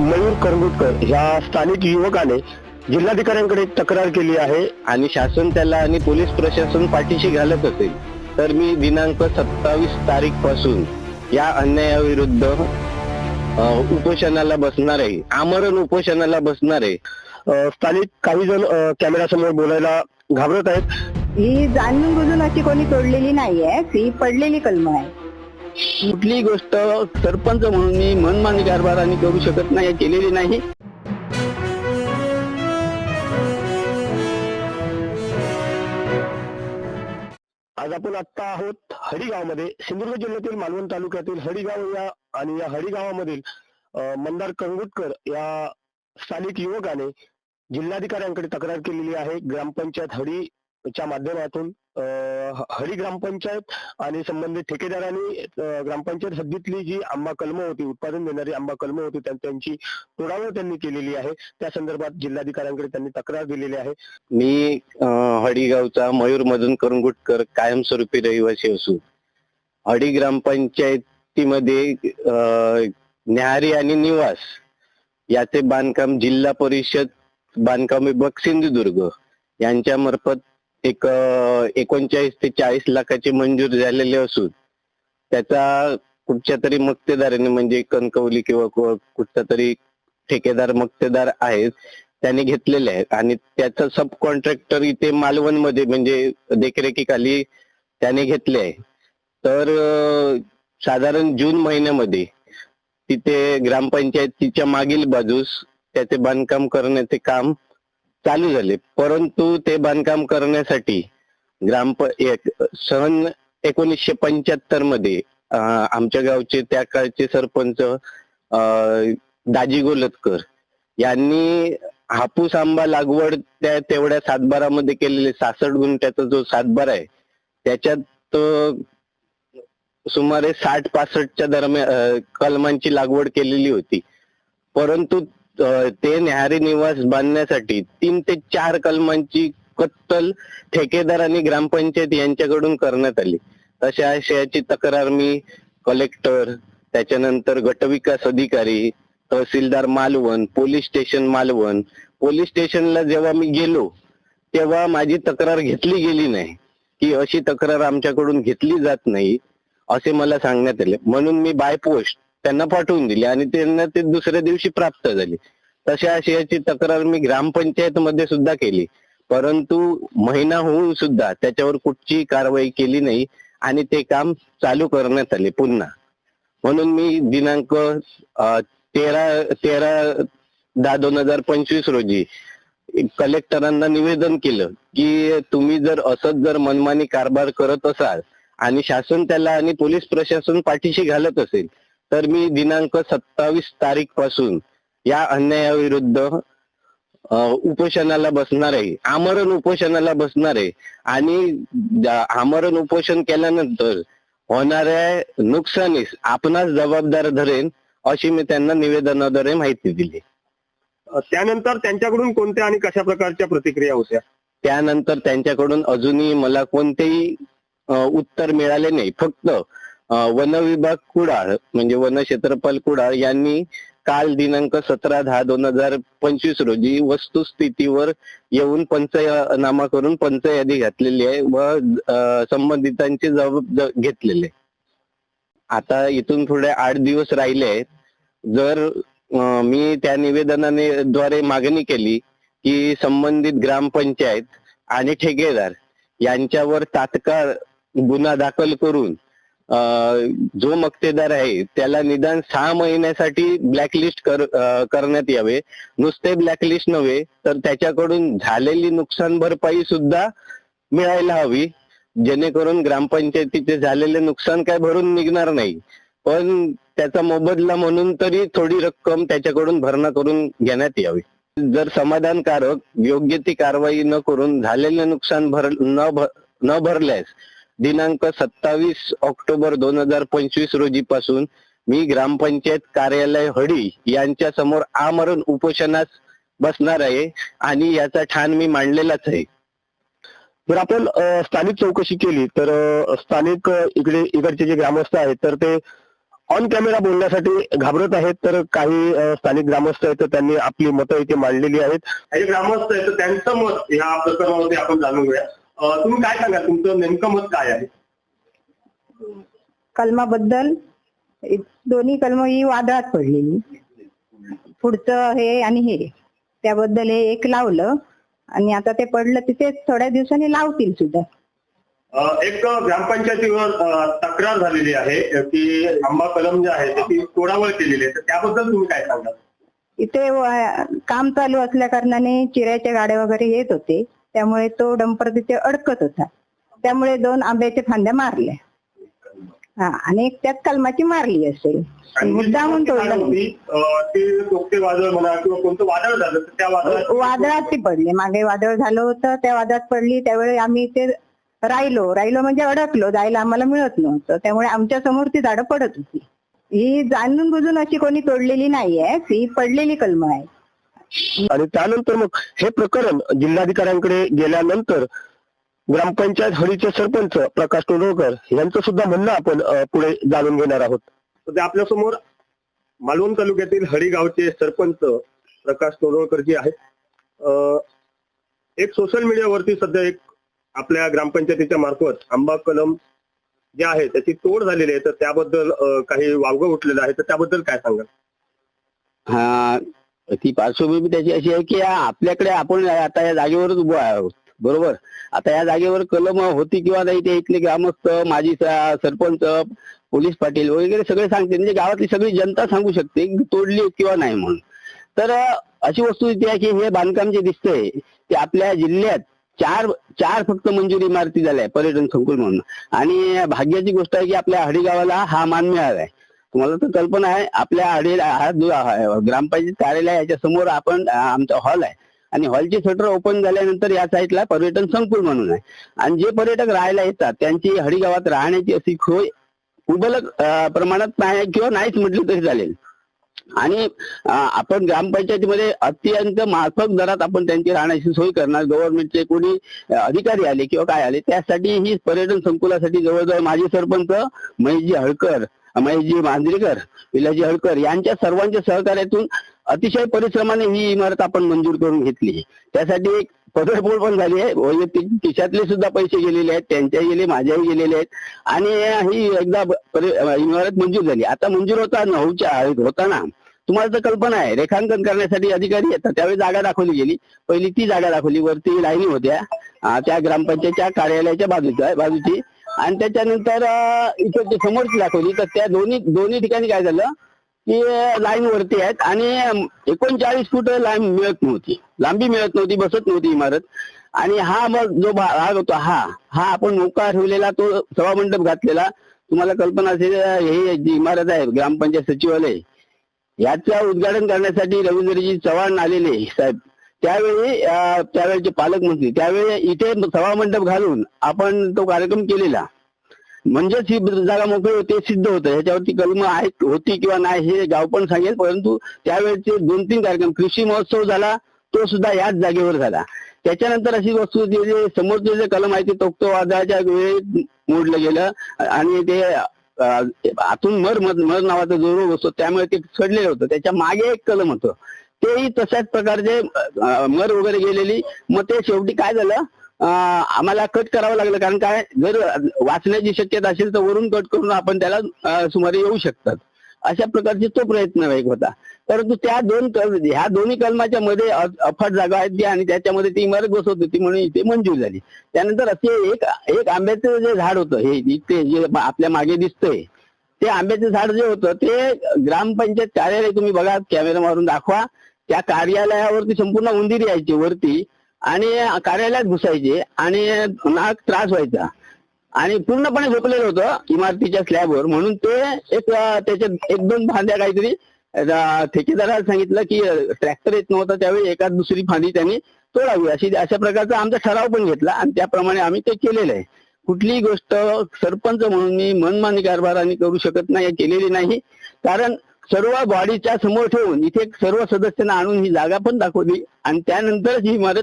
मयूर करंगुटकर ह्या स्थानिक युवकाने जिल्हाधिकाऱ्यांकडे तक्रार केली आहे आणि शासन त्याला आणि पोलीस प्रशासन पाठीशी घालत असेल तर मी दिनांक सत्तावीस तारीखपासून या अन्यायाविरुद्ध अ, उपोषणाला बसणार आहे आमरण उपोषणाला बसणार आहे. अ, स्थानिक काही जण कॅमेरा समोर बोलायला घाबरत आहेत. ही जाणून बुजून अशी कोणी तोडलेली नाहीये ही पडलेली कलम आहे. कुठलीही गोष्ट सरपंच म्हणून मी मनमानी कारभाराने करू शकत नाही केलेली नाही. आज आपण आता आहोत हरिगावमध्ये. सिंधुदुर्ग जिल्ह्यातील मालवण तालुक्यातील हरिगाव या आणि या हरिगावामधील मंदार कंगुटकर या स्थानिक युवकाने जिल्हाधिकाऱ्यांकडे तक्रार केलेली आहे. ग्रामपंचायत हरीच्या माध्यमातून हरी ग्रामपंचायत आणि संबंधित ठेकेदारांनी ग्रामपंचायत हद्दीतली जी आंबा कलम होती उत्पादन देणारी आंबा कलम होती त्यांची तोडावं त्यांनी केलेली आहे. त्या संदर्भात जिल्हाधिकाऱ्यांकडे त्यांनी तक्रार दिलेली आहे. मी हडीगावचा मयूर मधून करुंगुटकर कायमस्वरूपी रहिवासी असून हडी ग्रामपंचायतीमध्ये न्याहारी आणि निवास याचे बांधकाम जिल्हा परिषद बांधकाम विभाग सिंधुदुर्ग यांच्या मार्फत एक एकोणचाळीस ते चाळीस लाखाचे मंजूर झालेले असून त्याचा कुठच्या तरी मक्तेदाराने म्हणजे कणकवली किंवा कुठचा तरी ठेकेदार मक्तेदार आहेत त्याने घेतलेले आहेत. आणि त्याचा सब कॉन्ट्रॅक्टर इथे मालवणमध्ये म्हणजे देखरेखीखाली त्याने घेतले आहे. तर साधारण जून महिन्यामध्ये तिथे ग्रामपंचायतीच्या मागील बाजूस त्याचे बांधकाम करण्याचे काम चालू झाले. परंतु ते बांधकाम करण्यासाठी ग्रामप एक सन एकोणीसशे पंच्याहत्तरमध्ये आमच्या गावचे त्या काळचे सरपंच दाजी गोलतकर यांनी हापूस आंबा लागवड त्या तेवढ्या सातबारामध्ये केलेले सासष्ट गुंठ्याचा जो सातबारा आहे त्याच्यात सुमारे साठ पासष्टच्या दरम्यान कलमांची लागवड केलेली होती. परंतु ते न्याहारी निवास बांधण्यासाठी तीन ते चार कलमांची कत्तल ठेकेदार आणि ग्रामपंचायत यांच्याकडून करण्यात आली. तशा आशयाची तक्रार मी कलेक्टर त्याच्यानंतर गटविकास अधिकारी तहसीलदार Malvan police station Malvan. Police स्टेशनला जेव्हा मी गेलो तेव्हा माझी तक्रार घेतली गेली नाही की अशी तक्रार आमच्याकडून घेतली जात नाही असे मला सांगण्यात आले. म्हणून मी बाय पोस्ट त्यांना पाठवून दिली आणि त्यांना ते दुसऱ्या दिवशी प्राप्त झाली. तशा आशयाची तक्रार मी ग्रामपंचायत मध्ये सुद्धा केली. परंतु महिना होऊन सुद्धा त्याच्यावर कुठची कारवाई केली नाही आणि ते काम चालू करण्यात आले पुन्हा. म्हणून मी दिनांक तेरा तेरा दहा दोन हजार पंचवीस रोजी कलेक्टरांना निवेदन केलं की तुम्ही जर असंच जर मनमानी कारभार करत असाल आणि शासन त्याला आणि पोलीस प्रशासन पाठीशी घालत असेल तर मी दिनांक सत्तावीस तारीखपासून या अन्यायाविरुद्ध उपोषणाला बसणार आहे. आमरण उपोषणाला बसणार आहे. आणि आमरण उपोषण केल्यानंतर होणाऱ्या नुकसानीस आपणास जबाबदार धरेन अशी मी त्यांना निवेदनाद्वारे माहिती दिली. त्यानंतर त्यांच्याकडून कोणत्या आणि कशा प्रकारच्या प्रतिक्रिया होत्या? त्यानंतर त्यांच्याकडून अजूनही मला कोणतेही उत्तर मिळाले नाही. फक्त वन विभाग कुडाळ म्हणजे वन क्षेत्रपाल कुडाळ यांनी काल दिनांक सतरा दहा दोन हजार पंचवीस रोजी वस्तुस्थितीवर येऊन पंचनामा करून पंचयादी घातलेली आहे व संबंधितांची जबाब घेतलेले आहे. आता इथून पुढे आठ दिवस राहिले आहेत जर मी त्या निवेदनाने द्वारे मागणी केली की संबंधित ग्रामपंचायत आणि ठेकेदार यांच्यावर तात्काळ गुन्हा दाखल करून जो मक्तेदार आहे त्याला निदान सहा महिन्यासाठी ब्लॅकलिस्ट कर करण्यात यावे. नुसते ब्लॅकलिस्ट नव्हे तर त्याच्याकडून झालेली नुकसान भरपाई सुद्धा मिळायला हवी. जेणेकरून ग्रामपंचायतीचे झालेले नुकसान काय भरून निघणार नाही. पण त्याचा मोबदला म्हणून तरी थोडी रक्कम त्याच्याकडून भरणा करून घेण्यात यावी. जर समाधानकारक योग्य ती कारवाई न करून झालेले नुकसान भर न भर न भरल्यास दिनांक सत्तावीस ऑक्टोबर दोन हजार पंचवीस रोजी पासून मी ग्रामपंचायत कार्यालय हडी यांच्या समोर आमरण उपोषणास बसणार आहे आणि याचा ठाण मी मांडलेलाच आहे. जर आपण स्थानिक चौकशी केली तर स्थानिक इकडे इकडचे जे ग्रामस्थ आहेत तर ते ऑन कॅमेरा बोलण्यासाठी घाबरत आहेत तर काही स्थानिक ग्रामस्थ आहेत तर त्यांनी आपली मतं इथे मांडलेली आहेत. काही ग्रामस्थ आहेत तर त्यांचं मत या प्रकरणामध्ये आपण जाणून घेऊया. तुम्ही काय सांगा तुमचं नेमकं मत काय आहे? कलमाबद्दल दोन्ही कलम ही वादळात पडलेली. पुढचं हे आणि हे. त्याबद्दल हे एक लावलं. आणि आता ते पडलं तिथे थोड्या दिवसांनी लावतील सुद्धा. एक ग्रामपंचायतीवर तक्रार झालेली आहे की आंबा कलम जे आहे त्याची तोडावळ केलेली आहे. तर त्याबद्दल तुम्ही काय सांगा इथे काम चालू असल्या कारणाने चिऱ्याच्या गाड्या वगैरे येत होते. त्यामुळे तो डंपर तिथे अडकत होता. त्यामुळे दोन आंब्याच्या फांद्या मारल्या. हा आणि एक त्यात कलमाची मारली असेल. मुद्दामून तोडलं नाही. वादळात ती पडली. मागे वादळ झालं होतं त्या वादळात पडली. त्यावेळी आम्ही ते राहिलो. राहिलो म्हणजे अडकलो. जायला आम्हाला मिळत नव्हतं. त्यामुळे आमच्यासमोर ती झाडं पडत होती. ही जाणून बुजून अशी कोणी तोडलेली नाहीये. ही पडलेली कलम आहे आणि त्यानंतर मग हे प्रकरण जिल्हाधिकाऱ्यांकडे गेल्यानंतर ग्रामपंचायत हळीचे सरपंच प्रकाश टोडोळकर यांचं सुद्धा म्हणणं आपण पुढे जाणून घेणार आहोत. सध्या आपल्यासमोर मालवण तालुक्यातील हळी गावचे सरपंच प्रकाश टोडोळकर जे आहेत एक सोशल मीडियावरती सध्या एक आपल्या ग्रामपंचायतीच्या मार्फत आंबा कलम जे आहे त्याची तोड झालेली आहे. तर त्याबद्दल काही वावगं उठलेलं आहे. तर त्याबद्दल काय सांगाल? हा ती पार्श्वभूमी त्याची अशी आहे की आपल्याकडे आपण आता या जागेवरच उभं आहोत. बरोबर? आता या जागेवर कलम होती किंवा नाही ते इथले ग्रामस्थ माजी सरपंच पोलीस पाटील वगैरे सगळे सांगते. म्हणजे गावातली सगळी जनता सांगू शकते की तोडली किंवा नाही म्हणून. तर अशी वस्तू इथे आहे की हे बांधकाम जे दिसतंय ते आपल्या जिल्ह्यात चार चार फक्त मंजुरी इमारती झाल्या पर्यटन संकुल म्हणून. आणि भाग्याची गोष्ट आहे की आपल्या हडी गावाला हा मान मिळालाय तुम्हाला तर कल्पना आहे आपल्या हा ग्रामपंचायत कार्यालय याच्या समोर आपण आमचा हॉल आहे. आणि हॉलचे शटर ओपन झाल्यानंतर या साईडला पर्यटन संकुल म्हणून आहे. आणि जे पर्यटक राहायला येतात त्यांची हडीगावात राहण्याची अशी सोय उबलक प्रमाणात नाही किंवा नाहीच म्हटली तरी चालेल. आणि आपण ग्रामपंचायतीमध्ये अत्यंत माफक दरात आपण त्यांची राहण्याची सोय करणार. गव्हर्नमेंटचे कोणी अधिकारी आले किंवा काय आले त्यासाठी ही पर्यटन संकुलासाठी जवळजवळ माजी सरपंच महेशजी हळकर अमयजी मांजरेकर विलाजी हळकर यांच्या सर्वांच्या सहकार्यातून अतिशय परिश्रमाने ही इमारत आपण मंजूर करून घेतली त्यासाठी एक पदरपोळ पण झाली आहे. वैयक्तिक खिशातले सुद्धा पैसे गेलेले आहेत त्यांच्याही गेले माझ्याही गेलेले आहेत. आणि ही एकदा इमारत मंजूर झाली. आता मंजूर होता नऊच्या होताना तुम्हाला तर कल्पना आहे रेखांकन करण्यासाठी अधिकारी येतात. त्यावेळी जागा दाखवली गेली. पहिली ती जागा दाखवली. वरती लाईनी होत्या. त्या ग्रामपंचायतच्या कार्यालयाच्या बाजूच्या बाजूची. आणि त्याच्यानंतर अ, इकडची समोरची दाखवली तर त्या दोन्ही दोन्ही ठिकाणी काय झालं की लाईन वरती आहेत आणि एकोणचाळीस फूट लाईन मिळत नव्हती. लांबी मिळत नव्हती बसत नव्हती इमारत. आणि हा मग जो भाग होता हा हा आपण मोकळा ठेवलेला तो सभामंडप घातलेला. तुम्हाला कल्पना असेल हे जी इमारत आहे ग्रामपंचायत सचिवालय याचं उद्घाटन करण्यासाठी रवींद्रजी चव्हाण आलेले साहेब. त्यावेळी त्यावेळेचे पालकमंत्री त्यावेळी इथे सभामंडप घालून आपण तो कार्यक्रम केलेला. म्हणजेच ही जागा मोकळी होते सिद्ध होतं. ह्याच्यावरती कलम आहेत होती किंवा नाही हे गाव पण सांगेल. परंतु त्यावेळेचे दोन तीन कार्यक्रम कृषी महोत्सव झाला तो सुद्धा याच जागेवर झाला. त्याच्यानंतर अशी वस्तू जे समोरचे जे कलम आहे ते तोक्तो वादळाच्या वेळी मोडलं गेलं. आणि ते आतून मर मर मर नावाचा जो रोग असतो त्यामुळे ते सडलेलं होतं. त्याच्यामागे एक कलम होतं. तेही तशाच प्रकारचे मर वगैरे गेलेली. मग ते शेवटी काय झालं आम्हाला कट करावं लागलं. कारण काय जर वाचण्याची शक्यता असेल तर वरून कट करून आपण त्याला सुमारे येऊ शकतात. अशा प्रकारचे तो प्रयत्न एक होता. परंतु त्या दोन कल ह्या दोन्ही कलमाच्या मध्ये अफाट जागा आहेत जी आणि त्याच्यामध्ये ती इमारत बसवत होती म्हणून इथे मंजूर झाली. त्यानंतर असे एक एक आंब्याचं जे झाड होतं हे इथे जे आपल्या मागे दिसतंय ते आंब्याचं झाड जे होतं ते ग्रामपंचायत कार्यालय तुम्ही बघा कॅमेरा मारून दाखवा. त्या कार्यालयावरती संपूर्ण उंदीर यायची वरती आणि कार्यालयात घुसायचे आणि नाक त्रास व्हायचा. आणि पूर्णपणे झोपलेलं होतं इमारतीच्या स्लॅबवर. म्हणून ते एक त्याच्यात एक दोन फांद्या काहीतरी ठेकेदाराला सांगितलं की ट्रॅक्टर येत नव्हता त्यावेळी एका दुसरी फांदी त्यांनी तोडावी. अशी अशा प्रकारचा आमचा ठराव पण घेतला आणि त्याप्रमाणे आम्ही ते केलेलं आहे. कुठलीही गोष्ट सरपंच म्हणून मी मनमानी कारभाराने करू शकत नाही केलेली नाही. कारण सर्व बॉडीच्या समोर ठेवून इथे सर्व सदस्यांना आणून ही जागा पण दाखवली. आणि त्यानंतरच ही इमारत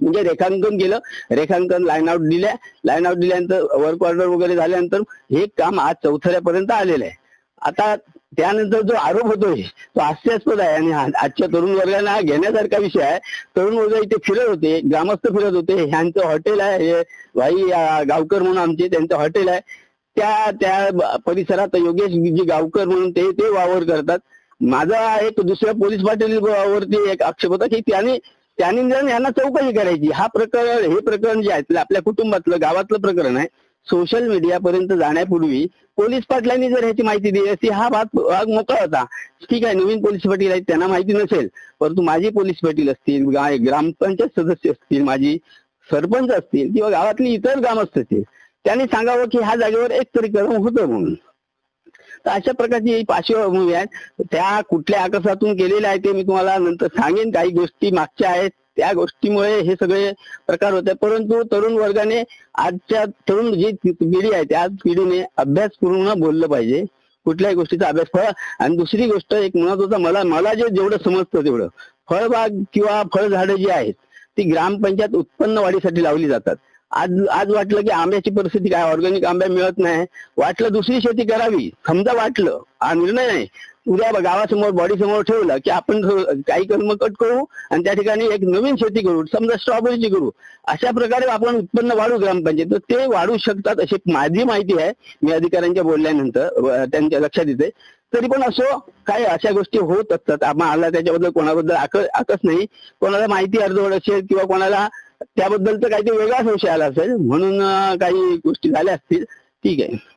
म्हणजे रेखांकन केलं. रेखांकन लाईन आउट दिल्या. लाईन आउट दिल्यानंतर वर्क ऑर्डर वगैरे झाल्यानंतर हे काम आज चौथऱ्यापर्यंत आलेलं आहे. आता त्यानंतर जो आरोप होतोय तो हास्यास्पद आहे. आणि आजच्या तरुण वर्गाला घेण्यासारखा विषय आहे. तरुण वर्ग इथे फिरत होते ग्रामस्थ फिरत होते. ह्यांचं हॉटेल आहे भाई गावकर म्हणून आमचे त्यांचं हॉटेल आहे. त्या त्या परिसरात योगेश जी गावकर म्हणून ते ते वावर करतात. माझा एक दुसऱ्या पोलीस पाटील वरती एक आक्षेप होता की त्याने त्यांनी जर यांना चौकशी करायची. हा प्रकरण हे प्रकरण जे आहे आपल्या कुटुंबातलं गावातलं प्रकरण आहे. सोशल मीडियापर्यंत जाण्यापूर्वी पोलीस पाटलांनी जर ह्याची माहिती दिली असती हा भाग भाग मोकळा होता. ठीक आहे नवीन पोलीस पाटील आहेत त्यांना माहिती नसेल. परंतु माझी पोलीस पाटील असतील ग्रामपंचायत सदस्य असतील माझी सरपंच असतील किंवा गावातली इतर ग्रामस्थ असतील त्यांनी सांगावं की ह्या जागेवर एक तरी कदम होतं म्हणून. तर अशा प्रकारची पार्श्वभूमी आहे. त्या कुठल्या आकाशातून केलेल्या आहेत ते मी तुम्हाला नंतर सांगेन. काही गोष्टी मागच्या आहेत. त्या गोष्टीमुळे हे सगळे प्रकार होते. परंतु तरुण वर्गाने आजच्या तरुण जी पिढी आहे त्या पिढीने अभ्यासपूर्ण बोललं पाहिजे. कुठल्याही गोष्टीचा अभ्यास फळ आणि दुसरी गोष्ट एक महत्त्वाचा मला मला जे जेवढं समजतं तेवढं. फळबाग किंवा फळझाडं जी आहेत ती ग्रामपंचायत उत्पन्न वाढीसाठी लावली जातात. आज आज वाटलं की आंब्याची परिस्थिती काय? ऑर्गॅनिक आंबे मिळत नाही. वाटलं दुसरी शेती करावी. समजा वाटलं. हा निर्णय नाही. उद्या गावासमोर बॉडी समोर ठेवलं की आपण काही कर्म कट करू आणि त्या ठिकाणी एक नवीन शेती करू. समजा स्ट्रॉबेरीची करू. अशा प्रकारे आपण उत्पन्न वाढू ग्रामपंचायत. ते वाढू शकतात अशी माझी माहिती आहे. मी अधिकाऱ्यांच्या बोलल्यानंतर त्यांच्या लक्षात येते तरी पण असो काय अशा गोष्टी होत असतात. आम्हाला त्याच्याबद्दल कोणाबद्दल आक आकच नाही. कोणाला माहिती अर्धवट असेल किंवा कोणाला त्याबद्दलचं काहीतरी वेगळा संशय आला असेल म्हणून काही गोष्टी झाल्या असतील. ठीक आहे.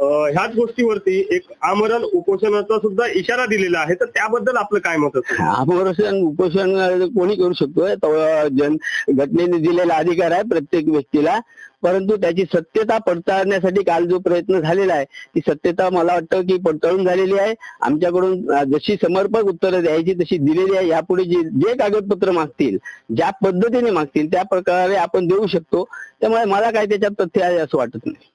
ह्याच गोष्टीवरती एक आमरण उपोषणाचा सुद्धा इशारा दिलेला आहे. तर त्याबद्दल आपलं काय मत असेल? आमरण उपोषण कोणी करू शकतो जन घटनेने दिलेला अधिकार आहे प्रत्येक व्यक्तीला. परंतु त्याची सत्यता पडताळण्यासाठी काल जो प्रयत्न झालेला आहे ती सत्यता मला वाटतं की पडताळून झालेली आहे. आमच्याकडून जशी समर्पक उत्तरं द्यायची तशी दिलेली आहे. यापुढे जे जे कागदपत्र मागतील ज्या पद्धतीने मागतील त्या प्रकारे आपण देऊ शकतो. त्यामुळे मला काय त्याच्यात तथ्य आहे असं वाटत नाही.